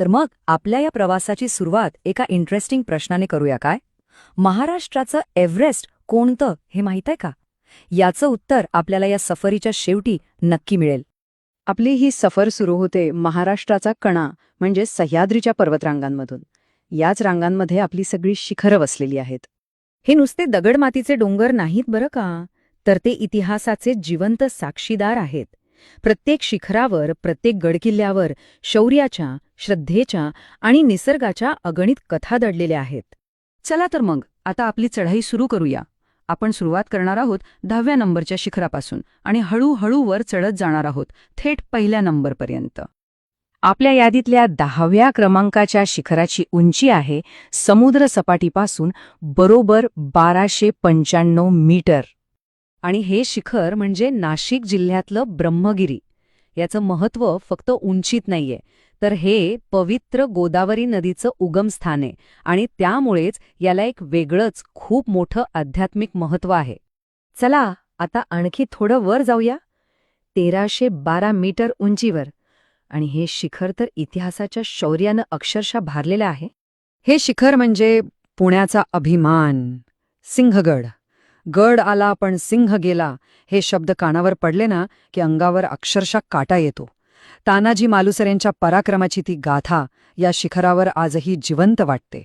तर मग आपल्या या प्रवासाची सुरुवात एका इंटरेस्टिंग प्रश्नाने करूया काय? महाराष्ट्राचं एव्हरेस्ट कोणतं हे माहीत आहे का? याचं उत्तर आपल्याला या सफरीच्या शेवटी नक्की मिळेल. आपली ही सफर सुरू होते महाराष्ट्राचा कणा म्हणजे सह्याद्रीच्या पर्वतरांगांमधून. याच रांगांमध्ये आपली सगळी शिखरं वसलेली आहेत. हे नुसते दगडमातीचे डोंगर नाहीत बरं का? तर ते इतिहासाचे जिवंत साक्षीदार आहेत. प्रत्येक शिखरावर प्रत्येक गडकिल्ल्यावर शौर्याच्या श्रद्धेच्या आणि निसर्गाच्या अगणित कथा दडलेल्या आहेत. चला तर मग आता आपली चढाई सुरू करूया. आपण सुरुवात करणार आहोत दहाव्या नंबरच्या शिखरापासून आणि हळूहळू वर चढत जाणार आहोत थेट पहिल्या नंबरपर्यंत. आपल्या यादीतल्या दहाव्या क्रमांकाच्या शिखराची उंची आहे समुद्र सपाटीपासून बरोबर बाराशे पंच्याण्णव मीटर. आणि हे शिखर म्हणजे नाशिक जिल्ह्यातलं ब्रह्मगिरी. याचं महत्त्व फक्त उंचीत नाहीये. तर हे पवित्र गोदावरी नदीचं उगमस्थान आहे आणि त्यामुळेच याला एक वेगळंच खूप मोठं आध्यात्मिक महत्त्व आहे. चला आता आणखी थोडं वर जाऊया. तेराशे बारा मीटर उंचीवर. आणि हे शिखर तर इतिहासाच्या शौर्यानं अक्षरशः भारलेलं आहे. हे शिखर म्हणजे पुण्याचा अभिमान सिंहगड. गड आला पण सिंह गेला. हे शब्द कानावर पडले ना की अंगावर अक्षरशः काटा येतो. तानाजी मालुसरेंच्या पराक्रमाची ती गाथा या शिखरावर आजही जिवंत वाटते.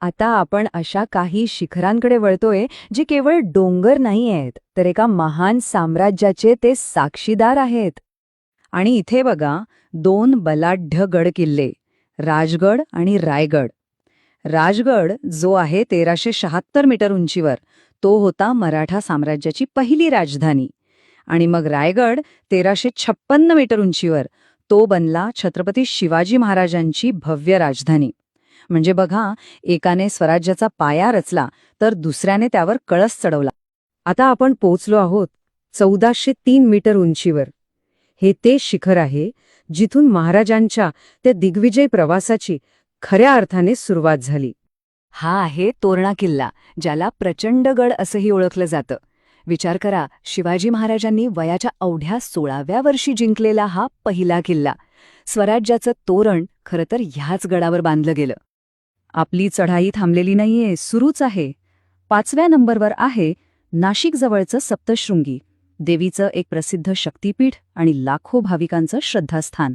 आता आपण अशा काही शिखरांकडे वळतोय जे केवळ डोंगर नाही आहेत तर एका महान साम्राज्याचे ते साक्षीदार आहेत. आणि इथे बघा दोन बलाढ्य गड किल्ले राजगड आणि रायगड. राजगड जो आहे तेराशे शहात्तर मीटर उंचीवर तो होता मराठा साम्राज्याची पहिली राजधानी. आणि मग रायगड तेराशे छप्पन्न मीटर उंचीवर तो बनला छत्रपती शिवाजी महाराजांची भव्य राजधानी. म्हणजे बघा एकाने स्वराज्याचा पाया रचला तर दुसऱ्याने त्यावर कळस चढवला. आता आपण पोचलो आहोत चौदाशे तीन मीटर उंचीवर. हे ते शिखर आहे जिथून महाराजांच्या त्या दिग्विजय प्रवासाची खऱ्या अर्थाने सुरुवात झाली. हा आहे तोरणा किल्ला ज्याला प्रचंडगड असंही ओळखलं जातं. विचार करा शिवाजी महाराजांनी वयाच्या अवढ्या सोळाव्या वर्षी जिंकलेला हा पहिला किल्ला. स्वराज्याचं तोरण खरं तर ह्याच गडावर बांधलं गेलं. आपली चढाई थांबलेली नाहीये सुरूच आहे. पाचव्या नंबरवर आहे नाशिकजवळचं सप्तशृंगी देवीचं एक प्रसिद्ध शक्तीपीठ आणि लाखो भाविकांचं श्रद्धास्थान.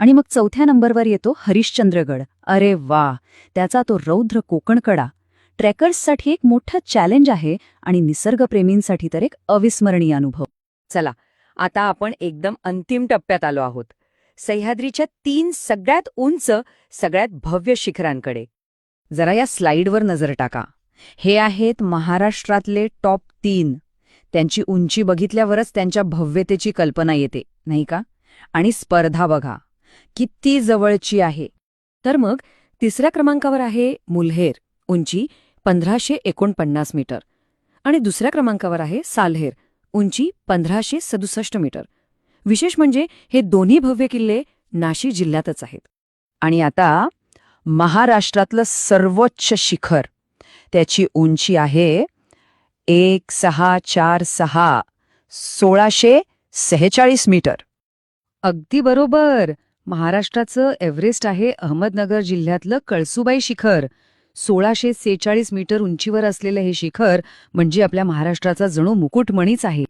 आणि मग चौथ्या नंबरवर येतो हरिश्चंद्रगड. अरे वा! त्याचा तो रौद्र कोकणकडा. ट्रेकर्ससाठी एक मोठं चॅलेंज आहे आणि निसर्गप्रेमींसाठी तर एक अविस्मरणीय अनुभव. चला आता आपण एकदम अंतिम टप्प्यात आलो आहोत. सह्याद्रीच्या तीन सगळ्यात उंच सगळ्यात भव्य शिखरांकडे. जरा या स्लाइडवर नजर टाका. हे आहेत महाराष्ट्रातले टॉप तीन. त्यांची उंची बघितल्यावरच त्यांच्या भव्यतेची कल्पना येते नाही का? आणि स्पर्धा बघा. किती जवळची आहे. तर मग तिसऱ्या क्रमांकावर आहे मुल्हेर उंची पंधराशे एकोणपन्नास मीटर. आणि दुसऱ्या क्रमांकावर आहे साल्हेर उंची पंधराशे सदुसष्ट मीटर. विशेष म्हणजे हे दोन्ही भव्य किल्ले नाशिक जिल्ह्यातच आहेत. आणि आता महाराष्ट्रातलं सर्वोच्च शिखर त्याची उंची आहे एक सहा चार सहा सोळाशे सेहेचाळीस मीटर. अगदी बरोबर! महाराष्ट्राचं एव्हरेस्ट आहे अहमदनगर जिल्ह्यातलं कळसुबाई शिखर. सोळाशे सेहेचाळीस मीटर उंचीवर असलेलं हे शिखर म्हणजे आपल्या महाराष्ट्राचा जणू मुकुटमणीच आहे.